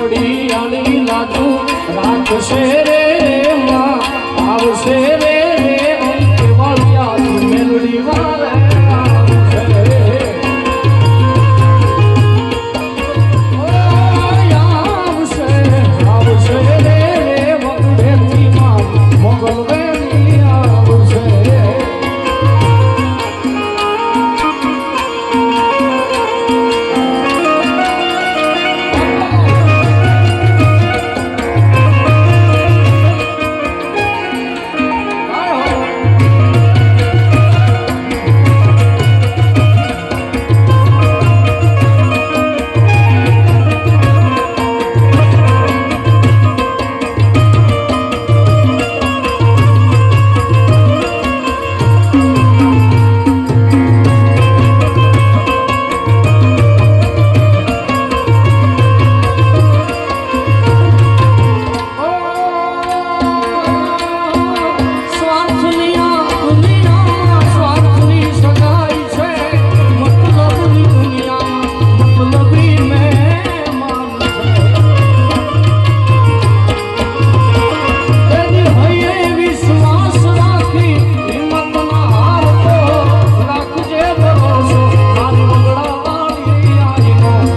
ઘોડી અલી લાજુ રાખશે